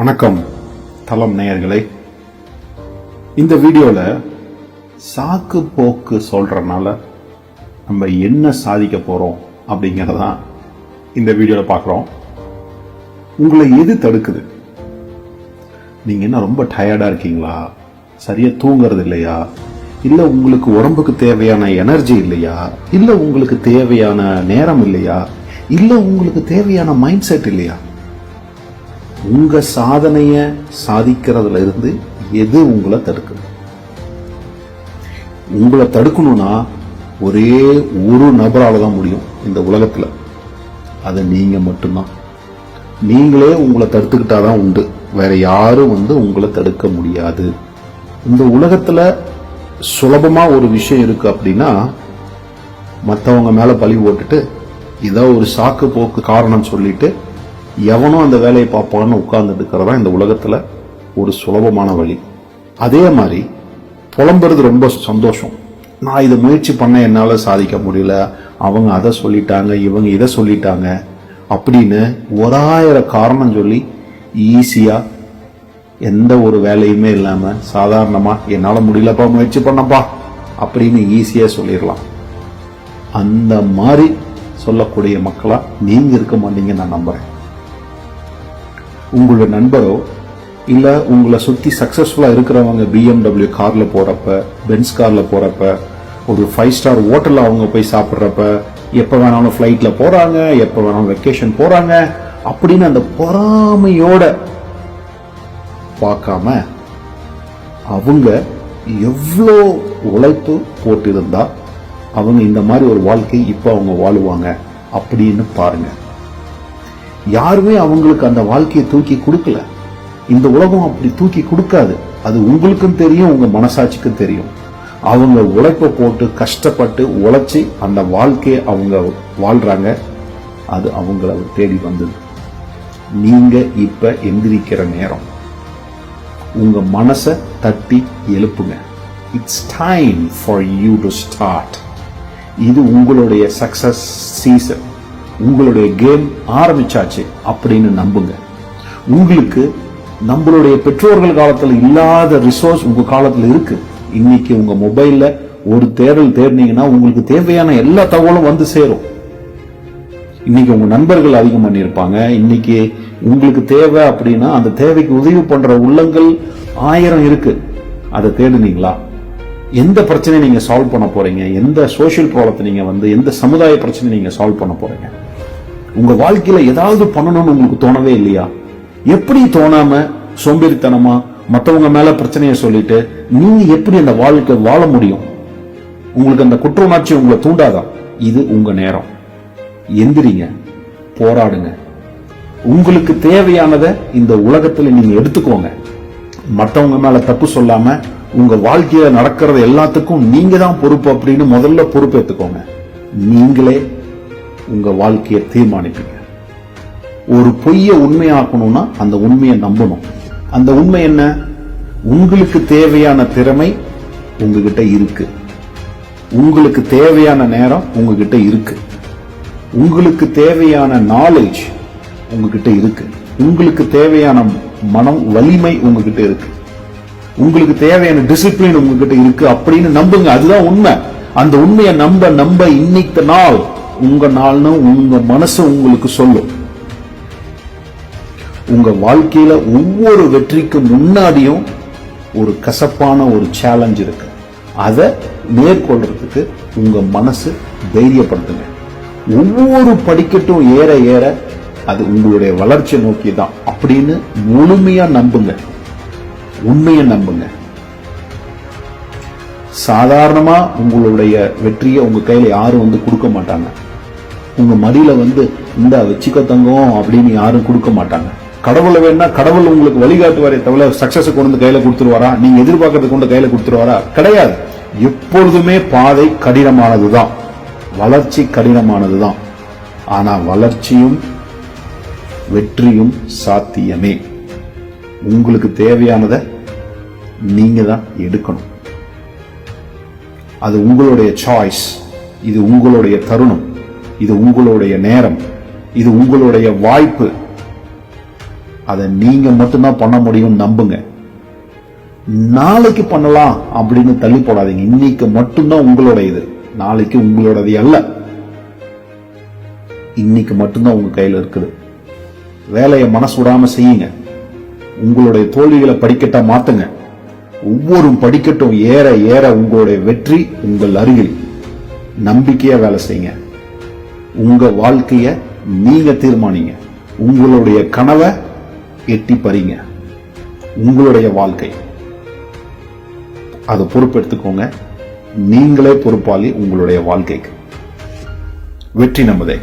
வணக்கம் தலம் நேயர்களே. இந்த வீடியோவில் சாக்கு போக்கு சொல்கிறனால நம்ம என்ன சாதிக்க போகிறோம் அப்படிங்கறதான் இந்த வீடியோவில் பார்க்குறோம். உங்களை எது தடுக்குது? நீங்கள் என்ன ரொம்ப டயர்டாக இருக்கீங்களா? சரியாக தூங்குறது இல்லையா? இல்லை உங்களுக்கு உடம்புக்கு தேவையான எனர்ஜி இல்லையா? இல்லை உங்களுக்கு தேவையான நேரம் இல்லையா? இல்லை உங்களுக்கு தேவையான மைண்ட் செட் இல்லையா? உங்க சாதனைய சாதிக்கிறதுல இருந்து எது உங்களை தடுக்குது? உங்களை தடுக்கணும்னா ஒரே ஒரு நபரால தான் முடியும் இந்த உலகத்தில். அது நீங்க மட்டும்தான். நீங்களே உங்களை தடுத்துக்கிட்டாதான் உண்டு. வேற யாரும் வந்து உங்களை தடுக்க முடியாது. இந்த உலகத்தில் சுலபமா ஒரு விஷயம் இருக்கு அப்படின்னா மற்றவங்க மேல பழி போட்டுட்டு ஏதோ ஒரு சாக்கு போக்கு காரணம் சொல்லிட்டு எவனும் அந்த வேலையை பார்ப்பான்னு உட்கார்ந்துட்டு இருக்கிறதா இந்த உலகத்தில் ஒரு சுலபமான வழி. அதே மாதிரி புலம்புறது ரொம்ப சந்தோஷம். நான் இதை முயற்சி பண்ண என்னால் சாதிக்க முடியல. அவங்க அதை சொல்லிட்டாங்க இவங்க இதை சொல்லிட்டாங்க அப்படின்னு ஒரு ஆயிரம் காரணம் சொல்லி ஈஸியாக எந்த ஒரு வேலையுமே இல்லாமல் சாதாரணமாக என்னால் முடியலப்பா முயற்சி பண்ணப்பா அப்படின்னு ஈஸியாக சொல்லிடலாம். அந்த மாதிரி சொல்லக்கூடிய மக்களாக நீங்க இருக்க மாட்டீங்க நான் நம்புறேன். உங்களோட நண்பரோ இல்லை உங்களை சுற்றி சக்ஸஸ்ஃபுல்லாக இருக்கிறவங்க பிஎம்டபிள்யூ காரில் போகிறப்ப பென்ஸ் காரில் போகிறப்ப ஒரு ஃபைவ் ஸ்டார் ஹோட்டலில் அவங்க போய் சாப்பிட்றப்ப எப்போ வேணாலும் ஃப்ளைட்டில் போகிறாங்க எப்போ வேணாலும் வெக்கேஷன் போகிறாங்க அப்படின்னு அந்த பொறாமையோட பார்க்காம அவங்க எவ்வளோ உழைப்பு போட்டிருந்தா அவங்க இந்த மாதிரி ஒரு வாழ்க்கை இப்போ அவங்க வாழுவாங்க அப்படின்னு பாருங்கள் யாருமே அவங்களுக்கு அந்த வாழ்க்கையை தூக்கி கொடுக்கல. இந்த உலகம் அப்படி தூக்கி கொடுக்காது. அது உங்களுக்கும் தெரியும் உங்க மனசாட்சிக்கும் தெரியும். அவங்க உழைப்பை போட்டு கஷ்டப்பட்டு உழைச்சி அந்த வாழ்க்கையை அவங்க வாழ்றாங்க. அது அவங்கள தேடி வந்தது. நீங்க இப்ப எந்திரிக்கிற நேரம். உங்க மனசை தட்டி எழுப்புங்க. It's time for you to start இது உங்களுடைய சக்சஸ் சீசன் உங்களுடைய கேம் ஆரம்பிச்சாச்சு அப்படின்னு நம்புங்க. உங்களுக்கு நம்மளுடைய பெற்றோர்கள் காலத்துல இல்லாத ரிசோர்ஸ் உங்க காலத்துல இருக்கு. இன்னைக்கு உங்க மொபைல்ல ஒரு தேடல் தேடினீங்கன்னா உங்களுக்கு தேவையான எல்லா தகவலும் வந்து சேரும். இன்னைக்கு உங்க நண்பர்கள் அதிகம் பண்ணியிருப்பாங்க. இன்னைக்கு உங்களுக்கு தேவை அப்படின்னா அந்த தேவைக்கு உதவி பண்ற உள்ளங்கள் ஆயிரம் இருக்கு. அதை தேடுனீங்களா? எந்த பிரச்சனையை நீங்க சால்வ் பண்ண போறீங்க? எந்த சோஷியல் ப்ராப்ளத்தை நீங்க வந்து எந்த சமுதாய பிரச்சனையை நீங்க சால்வ் பண்ண போறீங்க? உங்க வாழ்க்கையில ஏதாவது பண்ணணும்னு உங்களுக்கு தோணவே இல்லையா? எப்படி தோணாம சோம்பேறித்தனமா மத்தவங்க மேல பிரச்சனையை சொல்லிட்டு நீங்க எப்படி அந்த வாழ்க்கை வாழ முடியும்? உங்களுக்கு அந்த குற்ற உணர்ச்சி உங்களை தூண்டாதா? இது உங்க நேரம். எந்திரிங்க போராடுங்க. உங்களுக்கு தேவையானதை இந்த உலகத்துல நீங்க எடுத்துக்கோங்க. மத்தவங்க மேல தப்பு சொல்லாம உங்க வாழ்க்கையில நடக்கிறது எல்லாத்துக்கும் நீங்க தான் பொறுப்பு அப்படின்னு முதல்ல பொறுப்பேற்றுக்கோங்க நீங்களே உங்க வாழ்க்கையை தீர்மானிப்பீங்க. ஒரு பொய்யை உண்மையாக்கணும்னா அந்த உண்மையை நம்பணும். அந்த உண்மை என்ன? உங்களுக்கு தேவையான திறமை உங்ககிட்ட இருக்கு. உங்களுக்கு தேவையான நேரம் உங்ககிட்ட இருக்கு. உங்களுக்கு தேவையான நாலேஜ் உங்ககிட்ட இருக்கு. உங்களுக்கு தேவையான மனம் வலிமை உங்ககிட்ட இருக்கு. உங்களுக்கு தேவையான டிசிப்ளின் உங்ககிட்ட இருக்கு அப்படின்னு நம்புங்க. அதுதான் உண்மை. அந்த உண்மையை நம்ப நம்ப இன்னைக்கு நாள் உங்க நாள்னு உங்க மனசு உங்களுக்கு சொல்லும். உங்க வாழ்க்கையில ஒவ்வொரு வெற்றிக்கு முன்னாடியும் ஒரு கசப்பான ஒரு சேலஞ்ச் இருக்கு. அதை மேற்கொள்றதுக்கு உங்க மனசு தைரியப்படுத்துங்க. ஒவ்வொரு படிக்கட்டும் ஏற ஏற அது உங்களுடைய வளர்ச்சி நோக்கி தான். அப்படின்னு முழுமையா நம்புங்க. உண்மையை நம்புங்க. சாதாரணமா உங்களுடைய வெற்றியை உங்க கையில யாரும் வந்து கொடுக்க மாட்டாங்க. உங்க மடியில வந்து இந்த வச்சுக்க தங்கம் அப்படின்னு யாரும் கொடுக்க மாட்டாங்க. கடவுளை வேணா கடவுள் உங்களுக்கு வழிகாட்டுவாரே தவிர சக்சஸ் கொண்டு வந்து கையில கொடுத்துருவாரா? நீங்க எதிர்பார்க்கறது கொண்டு கையில கொடுத்துருவாரா? கிடையாது. எப்பொழுதுமே பாதை கடினமானதுதான். வளர்ச்சி கடினமானதுதான். ஆனா வளர்ச்சியும் வெற்றியும் சாத்தியமே. உங்களுக்கு தேவையானதை நீங்க தான் எடுக்கணும். அது உங்களுடைய சாய்ஸ் இது உங்களுடைய தருணம். இது உங்களுடைய நேரம். இது உங்களுடைய வாய்ப்பு. அதை நீங்க மட்டும்தான் பண்ண முடியும் நம்புங்க. நாளைக்கு பண்ணலாம் அப்படின்னு தள்ளி போடாதீங்க. இன்னைக்கு மட்டும்தான் உங்களோட இது நாளைக்கு உங்களோடது அல்ல. இன்னைக்கு மட்டும்தான் உங்க கையில இருக்குது. வேலையை மனசு விடாம செய்யுங்க. உங்களுடைய தோல்விகளை படிக்கட்டா மாத்துங்க. ஒவ்வொரு படிக்கட்டும் ஏற ஏற உங்களுடைய வெற்றி உங்கள் அருகில். நம்பிக்கையா வேலை செய்யுங்க. உங்க வாழ்க்கைய நீங்க தீர்மானிங்க. உங்களுடைய கனவை எட்டி பறிங்க. உங்களுடைய வாழ்க்கை. அதை பொறுப்பெடுத்துக்கோங்க. நீங்களே பொறுப்பாளி உங்களுடைய வாழ்க்கைக்கு. வெற்றி நம்மதே